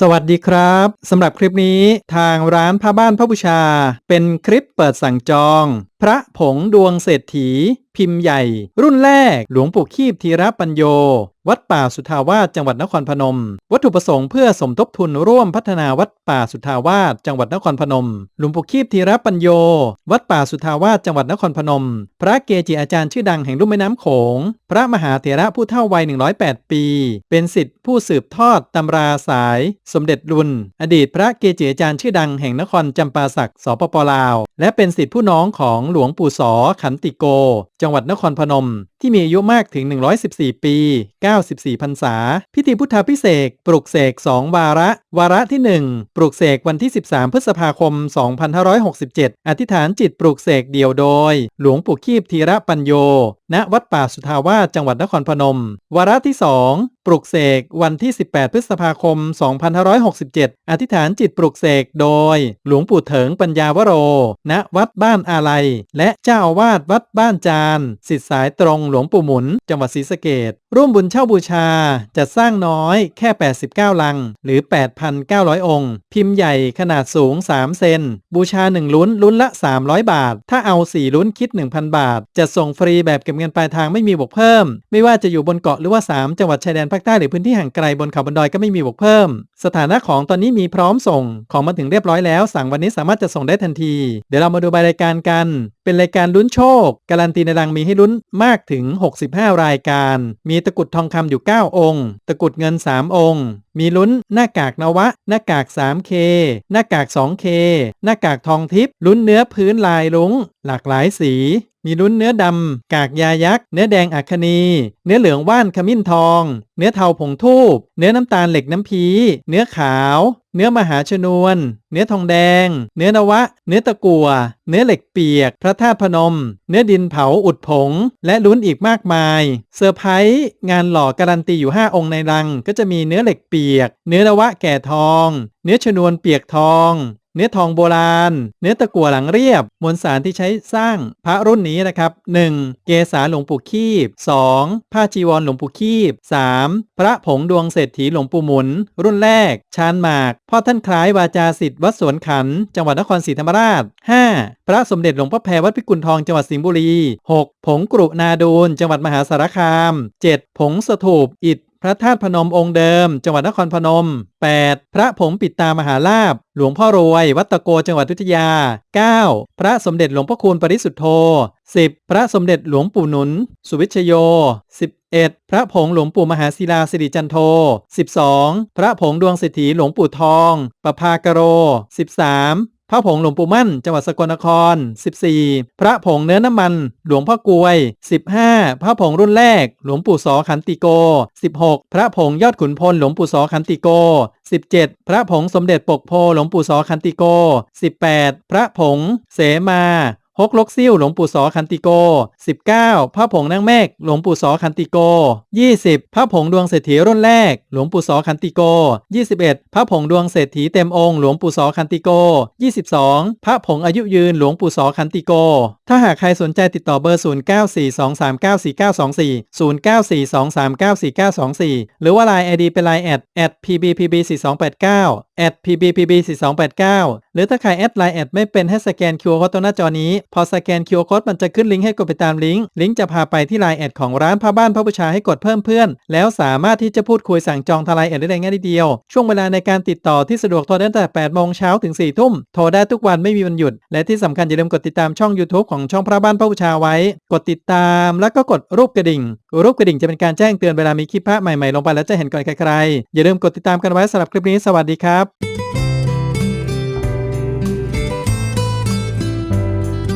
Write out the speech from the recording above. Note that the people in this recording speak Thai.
สวัสดีครับสำหรับคลิปนี้ทางร้านผ้าบ้านพระบูชา เป็นคลิปเปิดสั่งจองพระผงดวงเศรษฐี พิมพ์ใหญ่ รุ่นแรก หลวงปู่คีบธีระปัญโย วัดป่าสุทาวาสจังหวัดนครพนม วัตถุประสงค์เพื่อสมทบทุนร่วมพัฒนาวัดป่าสุทาวาสจังหวัดนครพนม หลวงปู่คีบธีระปัญโย วัดป่าสุทาวาสจังหวัดนครพนม พระเกจิอาจารย์ชื่อดังแห่งลุ่มแม่น้ำโขง พระมหาเถระผู้เฒ่าวัย 108 ปี เป็นสิทธิผู้สืบทอดตำราสาย สมเด็จรุนอดีตพระเกจิอาจารย์ชื่อดังแห่งนครจำปาสักสปปลาวและเป็นสิทธิผู้น้องของหลวงปู่สอขันติโก จังหวัดนครพนม ที่มีอายุมากถึง 114 ปี 94พรรษา พิธีพุทธาพิเศษปลุกเสก2วาระ วาระที่ 1 ปลุกเสกวันที่ 13 พฤษภาคม 2567 อธิษฐานจิตปลุกเสกเดี่ยวโดย หลวงปู่คีบธีระปัญโย ณ วัดป่าสุทาวาสจังหวัดนครพนม วาระที่ 2 ปลุกเสกวันที่ 18 พฤษภาคม 2567 อธิษฐานจิตปลุกเสกโดย หลวงปู่เถิงปัญญาวโร ณ วัดบ้านอาลัย และเจ้าอาวาสวัดบ้านจาน สิทธิสายตรงหลวงปู่หมุน จังหวัดศรีสะเกด ร่วมบุญเช่าบูชาจัดสร้างน้อยแค่ 89 ลัง หรือ 8,900 องค์ พิมพ์ใหญ่ขนาดสูง 3 เซน บูชา 1 ลุ้นลุ้นละ 300 บาท ถ้าเอา 4 ลุ้นคิด 1,000 บาท จะส่งฟรีแบบเก็บเงินปลายทางไม่มีบวกเพิ่ม ไม่ว่าจะอยู่บนเกาะหรือว่า 3 จังหวัดชายแดนภาคใต้หรือพื้นที่ห่างไกลบนเขาบนดอยก็ไม่มีบวกเพิ่ม สถานะของตอนนี้มีพร้อมส่ง ของมาถึงเรียบร้อยแล้ว สั่งวันนี้สามารถจะส่งได้ทันที เดี๋ยวเรามาดูใบรายการกัน เป็นรายการลุ้นโชค การันตีในรังมีให้ลุ้นมากถึง 65 รายการ มีตะกุดทองคำอยู่ 9 องค์ ตะกุดเงิน 3 องค์ มีลุ้นหน้ากากนวะ หน้ากาก 3K หน้ากาก 2K หน้ากากทองทิพย์ลุ้นเนื้อพื้นลายลุงหลากหลายสี มีลุ้นเนื้อดำ กากยายักษ์ เนื้อแดงอัคนี เนื้อเหลืองว่านขมิ้นทอง เนื้อเทาผงทูบ เนื้อน้ำตาลเหล็กน้ำพีเนื้อขาว เนื้อมหาชนวน เนื้อทองแดง เนื้อนวะ เนื้อตะกัว เนื้อเหล็กเปียก พระธาตุพนม เนื้อดินเผาอุดผง และลุ้นอีกมากมาย เซอร์ไพรส์งานหล่อการันตีอยู่ 5 องค์ในรัง ก็จะมีเนื้อเหล็กเปียก เนื้อนวะแก่ทอง เนื้อชนวนเปียกทอง เนื้อทองโบราณ เนื้อตะกั่วหลังเรียบ มวลสารที่ใช้สร้างพระรุ่นนี้นะครับ 1. เกษาหลวงปู่คีบ 2. ผ้าจีวรหลวงปู่คีบ 3. พระผงดวงเศรษฐีหลวงปู่หมุน รุ่นแรก ชานหมาก พ่อท่านคล้ายวาจาสิทธิ์วัดสวนขัน จังหวัดนครศรีธรรมราช 5. พระสมเด็จหลวงพ่อแพรวัดพิกุลทองจังหวัดสิงห์บุรี 6. ผงกรุนาดูลจังหวัดมหาสารคาม 7. ผงสถูปอิฐ พระธาตุพนมองค์เดิม จังหวัดนครพนม 8. พระผงปิดตามหาลาบ หลวงพ่อรวย วัดตะโกจังหวัดอยุธยา 9. พระสมเด็จหลวงพ่อคูณปริสุทธโธ 10. พระสมเด็จหลวงปู่หนุน สุวิชโย 11. พระผงหลวงปู่มหาศิลาสิริจันโท 12. พระผงดวงเศรษฐีหลวงปู่ทอง ปภากโร 13. พระผงหลวงปู่มั่น จังหวัดสกลนคร 14. พระผงเนื้อน้ำมัน หลวงพ่อกวย 15. พระผงรุ่นแรก หลวงปู่สอขันติโก 16. พระผงยอดขุนพล หลวงปู่สอขันติโก 17. พระผงสมเด็จปกโพ หลวงปู่สอขันติโก 18. พระผงเสมา ฮกลกซิ่วหลวงปู่สอคันติโก 19. พระผงนางเมฆหลวงปู่สอคันติโก 20. พระผงดวงเศรษฐีรุ่นแรก หลวงปู่สอคันติโก 21. พระผงดวงเศรษฐีเต็มองค์หลวงปู่สอคันติโก 22. พระผงอายุยืนหลวงปู่สอคันติโกถ้าหากใครสนใจติดต่อเบอร์ 0942394924 0942394924 หรือว่า Line ID เป็น Line แอดแอด pbpb4289 แอด pbpb4289 หรือถ้าใครแอดไลน์แอดไม่เป็นให้สแกน QR Code ตรงหน้าจอนี้ พอสแกน QR Code มันจะขึ้นลิงก์ให้กดไปตามลิงก์ ลิงก์จะพาไปที่ไลน์แอดของร้านผ้าบ้านพระบูชาให้กดเพิ่มเพื่อน แล้วสามารถที่จะพูดคุยสั่งจองทางไลน์แอดได้ง่ายเดียว ช่วงเวลาในการติดต่อที่สะดวกโทรได้ตั้งแต่8โมงเช้าถึง4ทุ่ม โทรได้ทุกวันไม่มีวันหยุด และที่สำคัญอย่าลืมกดติดตามช่อง YouTube ของช่องพระบ้านพระบูชาไว้ กดติดตาม แล้วก็กดรูปกระดิ่ง รูปกระดิ่งจะเป็นการแจ้งเตือนเวลามีคลิปพระใหม่ๆลงไปแล้วจะเห็นก่อนใครๆอย่าลืมกดติดตามกันไว้สำหรับคลิปนี้สวัสดีครับ